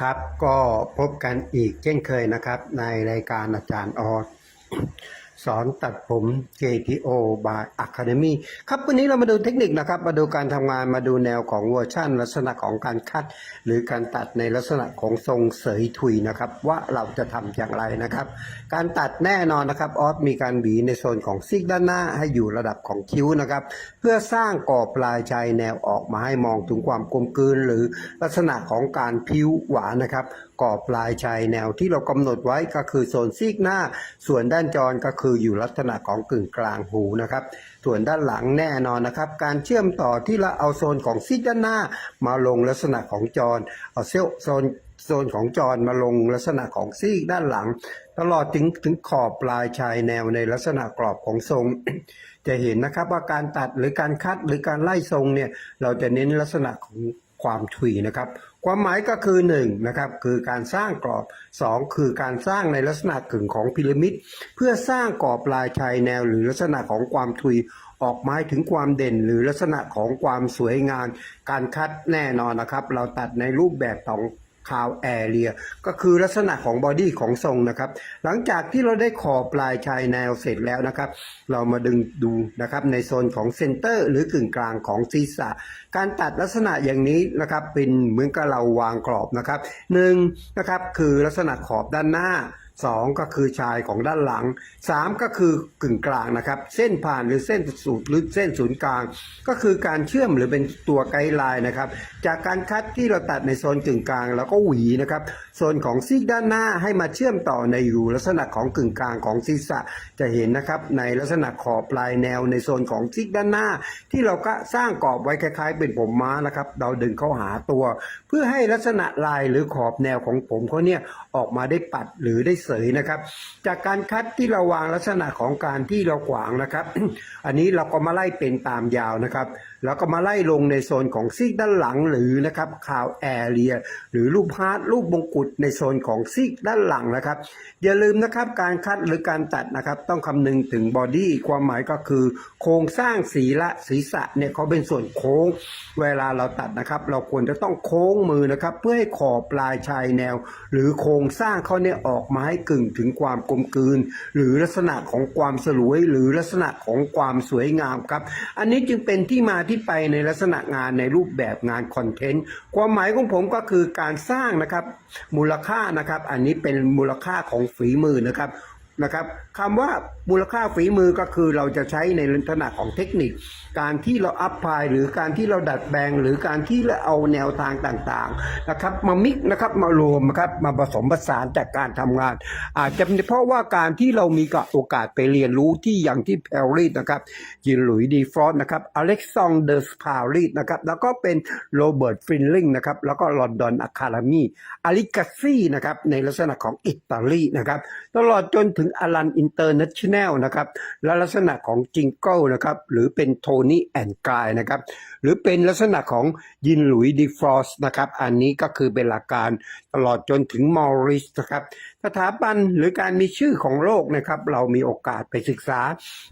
ครับ ก็พบกันอีกเช่นเคยนะครับ ในรายการอาจารย์ออส สอนตัดผม JTO by Academy ครับวันนี้เรามาดูเทคนิคนะครับ มาดูการทำงานมาดูแนวของเวอร์ชันลักษณะของการคัด หรือการตัดในลักษณะของทรงเสยถุยนะครับ ว่าเราจะทำอย่างไรนะครับ การตัดแน่นอนนะครับออสมีการหวีในโซนของซีกด้านหน้าให้อยู่ระดับของคิ้วนะครับ เพื่อสร้างกรอบปลายชายแนวออกมาให้มองถึงความกลมกลืน หรือลักษณะของการพิ้วหวานนะครับกรอบปลายชายแนวที่เรากำหนดไว้ก็คือโซนซีกหน้า ส่วนด้านจรก็คืออยู่ลักษณะของกึ่งกลางหูนะครับ ส่วนด้านหลังแน่นอนนะครับ การเชื่อมต่อที่เราเอาโซนของซีด้านหน้า มาลงลักษณะของจรเอาเซลโซนโซนของจรมาลงลักษณะของซีกด้านหลัง ตลอดถึงถึงขอบปลายชายแนวในลักษณะกรอบของทรง จะเห็นนะครับว่าการตัดหรือการคัดหรือการไล่ทรงเนี่ยเราจะเน้นลักษณะของความถุยนะครับ ความหมายก็คือ1นะครับคือการสร้างกรอบ 2 คือการสร้างในลักษณะกึ่งของพีระมิด เพื่อสร้างกรอบปลายชายแนวหรือลักษณะของความถุยออกมาให้ถึงความเด่นหรือลักษณะของความสวยงามการคัดแน่นอนนะครับ เราตัดในรูปแบบของ คาวแอเรียก็คือลักษณะของบอดี้ของทรงนะครับ หลังจากที่เราได้ขอบปลายชายแนวเสร็จแล้วนะครับ เรามาดึงดูนะครับในโซนของเซนเตอร์หรือกึ่งกลางของศีรษะ การตัดลักษณะอย่างนี้นะครับเป็นเหมือนกับเราวางกรอบนะครับหนึ่งนะครับคือลักษณะขอบด้านหน้า สองก็คือชายของด้านหลังสามก็คือกึ่งกลางนะครับ เส้นผ่านหรือเส้นสูตรหรือเส้นศูนย์กลาง ก็คือการเชื่อมหรือเป็นตัวไกด์ไลน์นะครับ จากการคัดที่เราตัดในโซนกึ่งกลางแล้วก็หวีนะครับโซนของซีกด้านหน้าให้มาเชื่อมต่อในอยู่ลักษณะของกึ่งกลางของศีรษะจะเห็นนะครับในลักษณะขอบปลายแนวในโซนของซีกด้านหน้า ที่เราก็สร้างกรอบไว้คล้ายๆ เป็นผมม้านะครับ เราดึงเข้าหาตัว เพื่อให้ลักษณะลายหรือขอบแนวของผมเขาเนี่ยออกมาได้ปัดหรือได้เสยนะครับ จากการคัดที่เราวางลักษณะของการที่เราขวางนะครับ อันนี้เราก็มาไล่เป็นตามยาวนะครับ แล้วก็มาไล่ลงในโซนของซีกด้านหลังหรือนะครับคาวแอเรีย หรือรูปฮาร์ดรูปมงกุฎในโซนของซีกด้านหลังนะครับ อย่าลืมนะครับการคัดหรือการตัดนะครับ ต้องคำนึงถึงบอดี้ความหมายก็คือ โครงสร้างศีละศีรษะเนี่ยเขาเป็นส่วนโค้ง เวลาเราตัดนะครับ เราควรจะต้องโค้งมือนะครับ เพื่อให้ขอบปลายชายแนว หรือโครงสร้างเขาเนี่ยออกมาให้กึ่งถึงความกลมกลืน หรือลักษณะของความสลวย หรือลักษณะของความสวยงามครับ อันนี้จึงเป็นที่มาที่ไปในลักษณะงานในรูปแบบงานคอนเทนต์ความหมายของผมก็คือการสร้างนะครับมูลค่านะครับ อันนี้เป็นมูลค่าของฝีมือนะครับ นะครับคำว่ามูลค่าฝีมือก็คือเราจะใช้ในลักษณะของเทคนิค การที่เราอัพพายหรือการที่เราดัดแปลง หรือการที่เราเอาแนวทางต่างๆนะครับมามิกนะครับมารวมนะครับมาผสมผสานจากการทำงาน อาจจะเป็นเพราะว่าการที่เรามีโอกาสไปเรียนรู้ที่อย่างที่ปารีสนะครับยินหลุยดีฟรอนต์นะครับอเล็กซานเดอร์สปารีสนะครับแล้วก็เป็นโรเบิร์ตฟินลิงนะครับแล้วก็ลอนดอนอะคาเดมีอาริกาซี่นะครับในลักษณะของอิตาลีนะครับตลอดจนถึงอลันอินเตอร์เนชั่นแนลนะครับและลักษณะของจิงเกิลนะครับหรือเป็นโทนี่แอนกายนะครับ หรือเป็นลักษณะของยินหลุยดีฟรอสนะครับ อันนี้ก็คือเป็นหลักการตลอดจนถึงมอริสนะครับ สถาบันหรือการมีชื่อของโลกนะครับ เรามีโอกาสไปศึกษา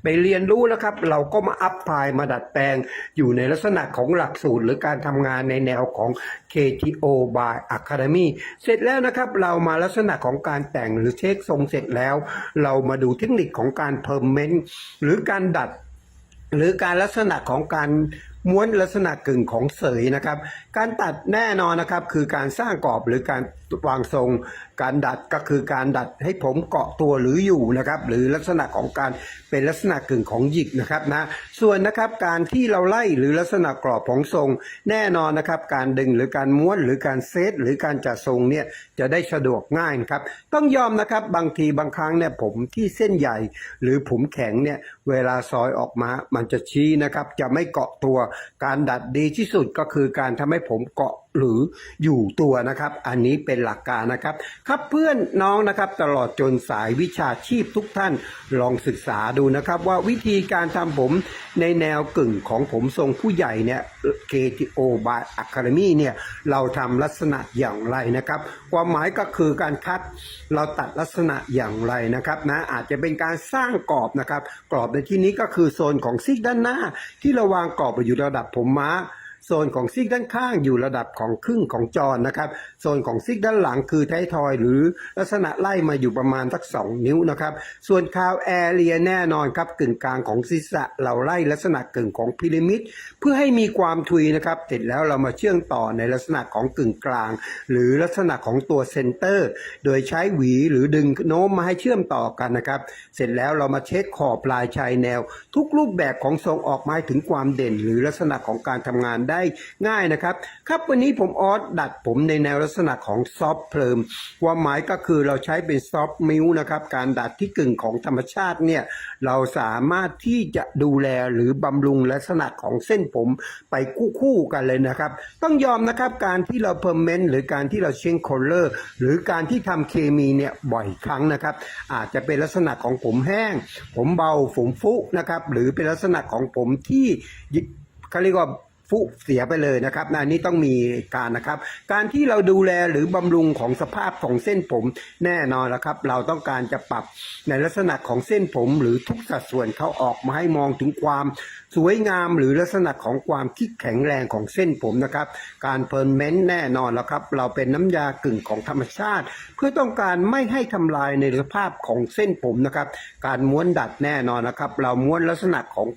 ไปเรียนรู้แล้วครับ เราก็มาอัพพลายมาดัดแปลงอยู่ในลักษณะของหลักสูตร หรือการทำงานในแนวของ KTO by Academy เสร็จแล้วนะครับเรามาลักษณะของการแต่งหรือเช็คทรงเสร็จแล้ว เรามาดูเทคนิคของการเพิ่มเมนต์หรือการดัดหรือการลักษณะของการ ม้วนลักษณะกึ่งของเสยนะครับ การตัดแน่นอนนะครับคือการสร้างกรอบหรือการวางทรง การดัดก็คือการดัดให้ผมเกาะตัวหรืออยู่นะครับ หรือลักษณะของการเป็นลักษณะกึ่งของหยิกนะครับนะ ส่วนนะครับการที่เราไล่หรือลักษณะกรอบของทรง แน่นอนนะครับ การดึงหรือการม้วนหรือการเซตหรือการจัดทรงเนี่ยจะได้สะดวกง่ายนะครับ ต้องยอมนะครับบางทีบางครั้งเนี่ยผมที่เส้นใหญ่ หรือผมแข็งเนี่ยเวลาซอยออกมา มันจะชี้นะครับ จะไม่เกาะตัว การดัดดีที่สุดก็คือการทำให้ผมเกาะหรืออยู่ตัวนะครับ อันนี้เป็นหลักการนะครับ ครับเพื่อนน้องนะครับตลอดจนสายวิชาชีพทุกท่านลองศึกษาดูนะครับว่าวิธีการทำผมในแนวกึ่งของผมทรงผู้ใหญ่เนี่ย KTO by Academy เนี่ยเราทำลักษณะอย่างไรนะครับ ความหมายก็คือการคัดเราตัดลักษณะอย่างไรนะครับนะอาจจะเป็นการสร้างกรอบนะครับ กรอบในที่นี้ก็คือโซนของซีกด้านหน้า ที่เราวางกรอบไปอยู่ระดับผมม้า โซนของซีกด้านข้างอยู่ระดับของครึ่งของจอนะครับโซนของซีกด้านหลังคือไททอยหรือลักษณะไล่มาอยู่ประมาณสัก 2 นิ้วนะครับส่วนคาวแอเรียแน่นอนครับกึ่งกลางของศีรษะเราไล่ลักษณะกึ่งของพีระมิดเพื่อให้มีความทุยนะครับเสร็จแล้วเรามาเชื่อมต่อในลักษณะของกึ่งกลาง หรือลักษณะของตัวเซนเตอร์ โดยใช้หวีหรือดึงโน้มมาให้เชื่อมต่อกันนะครับเสร็จแล้วเรามาเช็คขอบปลายชายแนว ทุกรูปแบบของทรงออกมาถึงความเด่น หรือลักษณะของการทำงานได้ง่ายนะครับ ครับวันนี้ผมออสดัดผมในแนวลักษณะของซอฟเพลิมความหมายก็คือเราใช้เป็นซอฟมิวนะครับ การดัดที่กึ่งของธรรมชาติเนี่ยเราสามารถที่จะดูแลหรือบำรุงลักษณะของเส้นผมไปคู่ๆกันเลยนะครับ ต้องยอมนะครับการที่เราเพอร์เมนต์หรือการที่เราเชนโคลเลอร์หรือการที่ทำเคมีเนี่ยบ่อยครั้งนะครับ อาจจะเป็นลักษณะของผมแห้ง ผมเบาผมฟุนะครับหรือเป็นลักษณะของผมที่เขาเรียกว่า ฟุเสียไปเลยนะครับนะนนี้ต้องมีการนะครับ การที่เราดูแลหรือบำรุงของสภาพของเส้นผมแน่นอนแล้วครับ เราต้องการจะปรับในลักษณะของเส้นผมหรือทุกสัดส่วนเขาออกมาให้มองถึงความสวยงามหรือลักษณะของความคิดแข็งแรงของเส้นผมนะครับ การเพอร์เมนต์แน่นอนแล้วครับ เราเป็นน้ำยากึ่งของธรรมชาติ เพื่อต้องการไม่ให้ทำลายในสภาพของเส้นผมนะครับ การม้วนดัดแน่นอนนะครับ เราม้วนลักษณะของ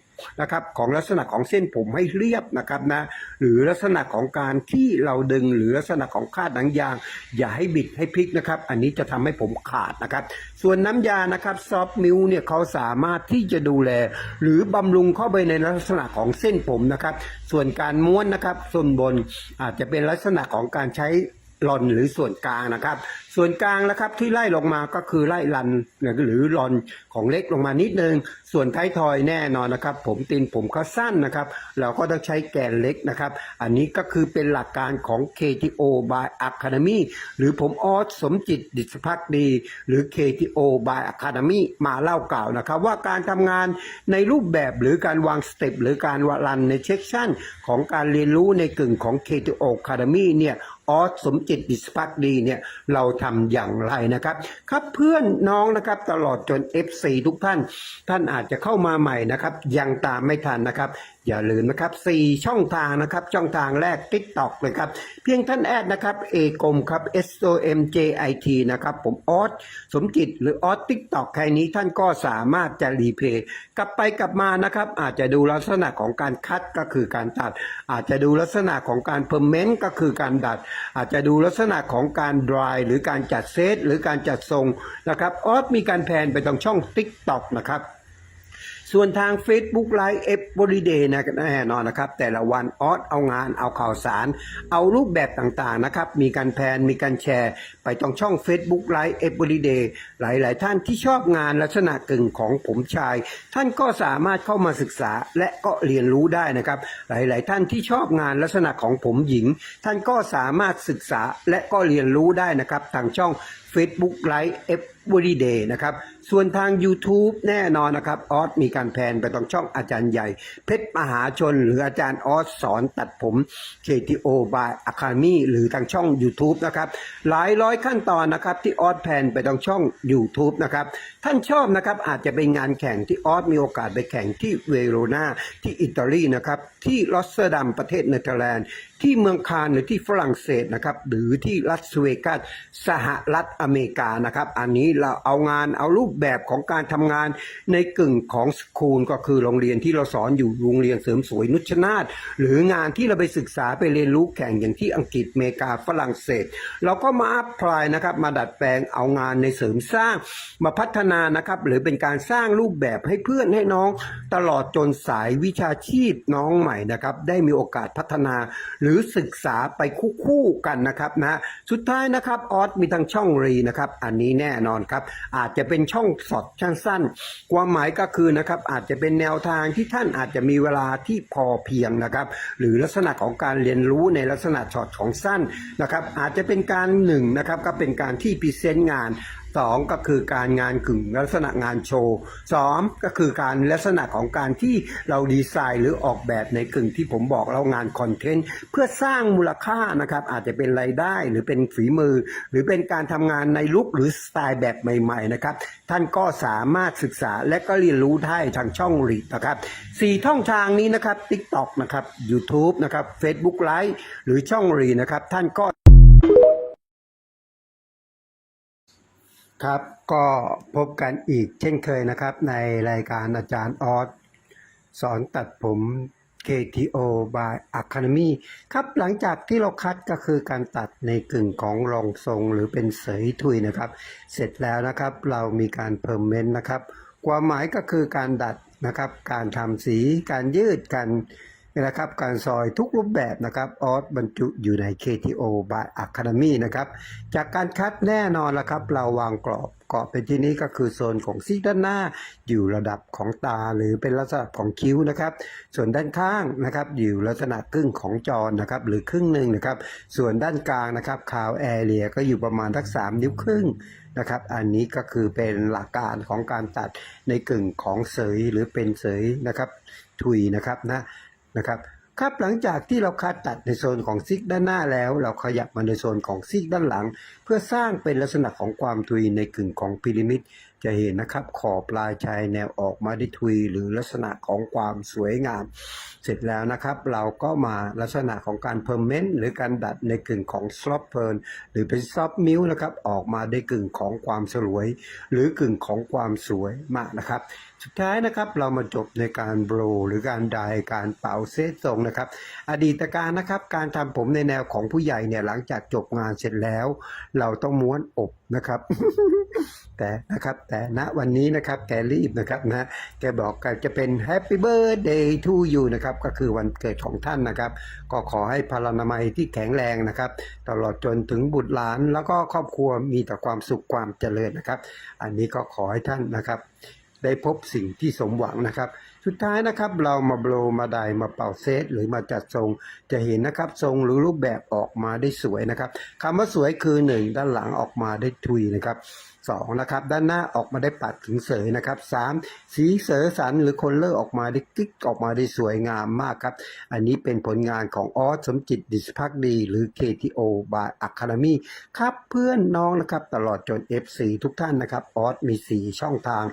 นะครับของลักษณะของเส้นผมให้เรียบนะครับนะหรือลักษณะของการที่เราดึงหรือลักษณะของคาดหนังยาง อย่าให้บิดให้พลิกนะครับ อันนี้จะทำให้ผมขาดนะครับ ส่วนน้ำยานะครับซอฟต์มิลเนี่ยเขาสามารถที่จะดูแล หรือบำรุงเข้าไปในลักษณะของเส้นผมนะครับ ส่วนการม้วนนะครับส่วนบนอาจจะเป็นลักษณะของการใช้ ลอนหรือส่วนกลางนะครับ ส่วนกลางนะครับที่ไล่ลงมาก็คือไล่ลันหรือลอนของเล็กลงมานิดนึง ส่วนท้ายทอยแน่นอนนะครับ ผมตีนผมเขาสั้นนะครับ เราก็ต้องใช้แกนเล็กนะครับ อันนี้ก็คือเป็นหลักการของ KTO by Academy หรือผมออสสมจิตดิษพักดี หรือ KTO by Academy มาเล่ากล่าวนะครับ ว่าการทำงานในรูปแบบหรือการวางสเต็ปหรือการวารันในเช็คชั่นของการเรียนรู้ในกึ่งของ KTO Academy เนี่ย ออสสมจิตดิสพักดีเนี่ยเราทำอย่างไรนะครับ ครับเพื่อนน้องนะครับตลอดจน FC ทุกท่าน ท่านอาจจะเข้ามาใหม่นะครับ ยังตามไม่ทันนะครับ อย่าลืมนะครับ 4 ช่องทางนะครับ ช่องทางแรก TikTok เลยครับ เพียงท่านแอดนะครับเอกมครับ S O M J I T นะครับ ผมออสสมจิตหรือออส TikTok แค่นี้ท่านก็สามารถจะรีเพย์กลับไปกลับมานะครับ อาจจะดูลักษณะของการคัดก็คือการตัด อาจจะดูลักษณะของการเพอร์เมนต์ก็คือการดัดอาจจะดูลักษณะของการดรายหรือการจัดเซตหรือการจัดทรงนะครับออสมีการแพนไปตรงช่อง TikTok นะครับ ส่วนทาง Facebook Live Everyday นะแน่นอนนะครับ แต่ละวันออสเอางานเอาข่าวสาร เอารูปแบบต่างๆนะครับ มีการแพนมีการแชร์ ไปตรงช่อง Facebook Live Everyday หลายๆ ท่านที่ชอบงานลักษณะกึ่งของผมชาย ท่านก็สามารถเข้ามาศึกษาและก็เรียนรู้ได้นะครับ หลายๆ ท่านที่ชอบงานลักษณะของผมหญิง ท่านก็สามารถศึกษาและก็เรียนรู้ได้นะครับ ทางช่อง Facebook Live Everyday นะครับ ส่วนทาง YouTube แน่นอนนะครับ ออสมีการแพนไปตรงช่องอาจารย์ใหญ่ เพชรมหาชน หรืออาจารย์ออสสอนตัดผม KTO by Academy หรือทางช่อง YouTube นะครับ หลายร้อยขั้นตอนนะครับ ที่ออสแพนไปตรงช่อง YouTube นะครับ ท่านชอบนะครับ อาจจะเป็นงานแข่งที่ออสมีโอกาสไปแข่งที่เวโรนาที่อิตาลีนะครับ ที่ลอสเตอร์ดัมประเทศเนเธอร์แลนด์ ที่เมืองคานหรือที่ฝรั่งเศสนะครับหรือที่รัสเวกัสสหรัฐอเมริกานะครับ อันนี้เราเอางานเอารูปแบบของการทำงานในกึ่งของสคูลก็คือโรงเรียนที่เราสอนอยู่โรงเรียนเสริมสวยนุชนาธหรืองานที่เราไปศึกษาไปเรียนรู้แข่งอย่างที่อังกฤษอเมริกาฝรั่งเศส เราก็มาอัพพลายนะครับมาดัดแปลงเอางานในเสริมสร้าง มาพัฒนานะครับหรือเป็นการสร้างรูปแบบให้เพื่อนให้น้อง ตลอดจนสายวิชาชีพน้องใหม่นะครับได้มีโอกาสพัฒนา หรือศึกษาไปคู่ๆกันนะครับนะสุดท้ายนะครับออสมีทางช่องรีนะครับอันนี้แน่นอนครับ อาจจะเป็นช่องสดช่างสั้นความหมายก็คือนะครับอาจจะเป็นแนวทางที่ท่านอาจจะมีเวลาที่พอเพียงนะครับ หรือลักษณะของการเรียนรู้ในลักษณะช็อตของสั้นนะครับ อาจจะเป็นการหนึ่งนะครับก็เป็นการที่พรีเซนต์งาน สองก็คือการงานกึ่งลักษณะงานโชว์สองก็คือการลักษณะของการที่เราดีไซน์หรือออกแบบในกึ่งที่ผมบอกเรางานคอนเทนต์เพื่อสร้างมูลค่านะครับอาจจะเป็นรายได้หรือเป็นฝีมือ หรือเป็นการทำงานในลุคหรือสไตล์แบบใหม่ๆนะครับท่านก็สามารถศึกษาและก็เรียนรู้ได้ทางช่องรีดนะครับสี่ช่องทางนี้นะครับ TikTok นะครับ YouTube นะครับ Facebook Live หรือช่องรีนะครับท่านก็ ครับก็พบกันอีกเช่นเคยนะครับ ในรายการอาจารย์ออสสอนตัดผม KTO by Academy ครับหลังจากที่เราคัดก็คือการตัดในกึ่งของรองทรงหรือเป็นเสยทุยนะครับ เสร็จแล้วนะครับเรามีการเพิ่มเมนต์นะครับ ความหมายก็คือการดัดนะครับ การทำสีการยืดการ นะครับการซอยทุกรูปแบบนะครับออสบรรจุอยู่ใน KTO by Academy นะครับจากการคัดแน่นอนละครับ เราวางกรอบกรอบเป็นที่นี้ก็คือโซนของซีกด้านหน้า อยู่ระดับของตาหรือเป็นลักษณะของคิ้วนะครับ ส่วนด้านข้างนะครับ อยู่ลักษณะครึ่งของจอนะครับหรือครึ่งหนึ่งนะครับ ส่วนด้านกลางนะครับคาวแอเรียก็อยู่ประมาณทักสามนิ้วครึ่งนะครับอันนี้ก็คือเป็นหลักการของการตัดในกึ่งของเสยหรือเป็นเสยนะครับทุยนะครับนะ นะครับครับหลังจากที่เราคัดตัดในโซนของซิกด้านหน้าแล้ว เราขยับมาในโซนของซิกด้านหลัง เพื่อสร้างเป็นลักษณะของความทุยในกึ่งของพีระมิด จะเห็นนะครับขอบปลายชายแนวออกมาได้ทุยหรือลักษณะของความสวยงาม เสร็จแล้วนะครับ เราก็มาลักษณะของการเพิ่มเมนต์หรือการดัดในกึ่งของซอฟเพิร์นหรือเป็นซอฟมิวนะครับออกมาได้กึ่งของความสลวย หรือกึ่งของความสวยมากนะครับ สุดท้ายนะครับเรามาจบในการโบรหรือการดายการเป่าเซตทรงนะครับ อดีตการนะครับการทำผมในแนวของผู้ใหญ่เนี่ยหลังจากจบงานเสร็จแล้ว เราต้องม้วนอบนะครับ แต่นะครับแต่ณวันนี้นะครับแกรีบนะครับนะแกบอกกจะเป็น Happy Birthday to you นะครับก็คือวันเกิดของท่านนะครับ ก็ขอให้พลานามัยที่แข็งแรงนะครับ ตลอดจนถึงบุตรหลาน แล้วก็ครอบครัวมีแต่ความสุขความเจริญนะครับ อันนี้ก็ขอให้ท่านนะครับ ได้พบสิ่งที่สมหวังนะครับสุดท้ายนะครับเรามาโบรมาไดมาเป่าเซตหรือมาจัดทรงจะเห็นนะครับทรงหรือรูปแบบออกมาได้สวยนะครับคำว่าสวยคือหนึ่งด้านหลังออกมาได้ทุยนะครับสองนะครับด้านหน้าออกมาได้ปัดถึงเสยนะครับสามสีเสอสันหรือคนเลอร์ออกมาได้กิ๊กออกมาได้สวยงามมากครับ อันนี้เป็นผลงานของออสสมจิตดิสพักดี หรือ KTO by Academy ครับเพื่อนน้องนะครับตลอดจน FC ทุกท่านนะครับออสมี 4 ช่องทาง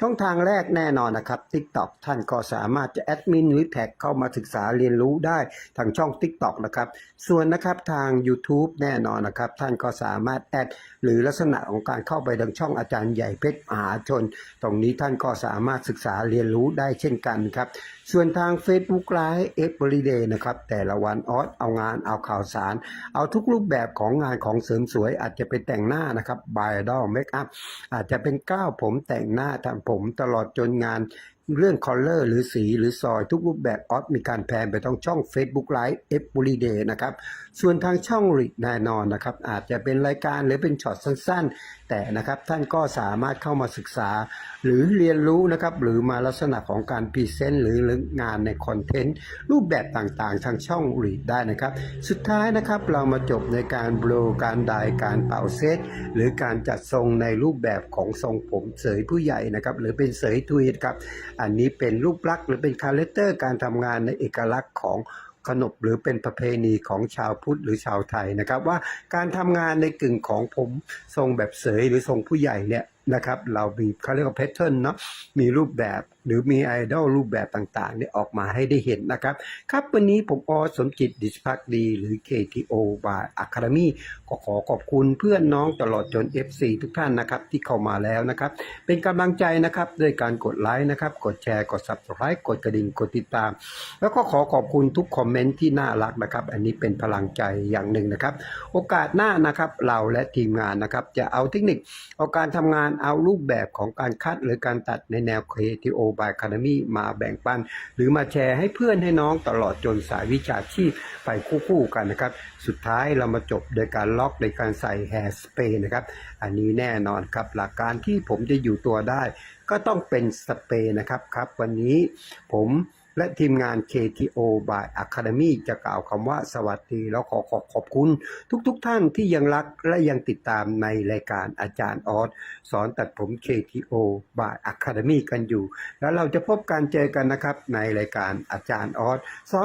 ช่องทางแรกแน่นอนนะครับ TikTok ท่านก็สามารถจะแอดมินหรือแท็กเข้ามาศึกษาเรียนรู้ได้ทางช่อง TikTok นะครับส่วนนะครับทาง YouTube แน่นอนนะครับ ท่านก็สามารถแอดหรือลักษณะของการเข้าไปทางช่องอาจารย์ใหญ่เพชรมหาชน ตรงนี้ท่านก็สามารถศึกษาเรียนรู้ได้เช่นกันครับ ส่วนทาง Facebook Live Everyday นะครับ แต่ละวันออสเอางานเอาข่าวสาร เอาทุกรูปแบบของงานของเสริมสวย อาจจะเป็นแต่งหน้านะครับบายดอลเมคอัพอาจจะเป็นก้าวผมแต่งหน้าทำผมตลอดจนงานเรื่องคอลเลอร์หรือสีหรือซอยทุกรูปแบบออสมีการแพนไปต้องช่อง Facebook Live Everyday นะครับ ส่วนทางช่องริแน่นอนนะครับ อาจจะเป็นรายการหรือเป็นช็อตสั้นๆ แต่นะครับท่านก็สามารถเข้ามาศึกษา หรือเรียนรู้นะครับ หรือมาลักษณะของการพรีเซนต์หรืองานในคอนเทนต์รูปแบบต่างๆ ทางช่องรีดได้นะครับ สุดท้ายนะครับเรามาจบในการโบรการดายการเป่าเซตหรือการจัดทรงในรูปแบบของทรงผมเสยผู้ใหญ่นะครับหรือเป็นเสยทุยครับอันนี้เป็นรูปลักษณ์หรือเป็นคาแรคเตอร์การทำงานในเอกลักษณ์ของขนบหรือเป็นประเพณีของชาวพุทธหรือชาวไทยนะครับ ว่าการทำงานในกึ่งของผมทรงแบบเสยหรือทรงผู้ใหญ่เนี่ยนะครับ เรามีเขาเรียกว่าแพทเทิร์นเนาะมีรูปแบบ หรือมีไอดอลรูปแบบต่างๆเนี่ยออกมาให้ได้เห็นนะครับ ครับวันนี้ผมอสมจิตดิสพักดี หรือ KTO by Academy ก็ขอขอบคุณเพื่อนน้องตลอดจน FC ทุกท่านนะครับที่เข้ามาแล้วนะครับ เป็นกำลังใจนะครับด้วยการกดไลค์นะครับ กดแชร์ กด Subscribe กดกระดิ่ง กดติดตาม แล้วก็ขอขอบคุณทุกคอมเมนต์ที่น่ารักนะครับ อันนี้เป็นพลังใจอย่างหนึ่งนะครับ โอกาสหน้านะครับเราและทีมงานนะครับจะเอาเทคนิคเอาการทำงานเอารูปแบบของการคัดหรือการตัดในแนว KTO by Academy มาแบ่งปัน หรือมาแชร์ให้เพื่อนให้น้องตลอดจนสายวิชาชีพไปคู่ๆกันนะครับ สุดท้ายเรามาจบโดยการล็อกในการใส่แฮร์สเปรย์นะครับ อันนี้แน่นอนครับหลักการที่ผมจะอยู่ตัวได้ ก็ต้องเป็นสเปรย์นะครับครับ วันนี้ผม และทีมงาน KTO by Academy จะกล่าวคำว่าสวัสดีแล้วขอขอบขอบคุณ ทุกๆทท่านที่ยังรักและยังติดตามในรายการอาจารย์ออสสอนตัดผม KTO by Academy กันอยู่ แล้วเราจะพบการเจอกันนะครับในรายการอาจารย์ออสสอน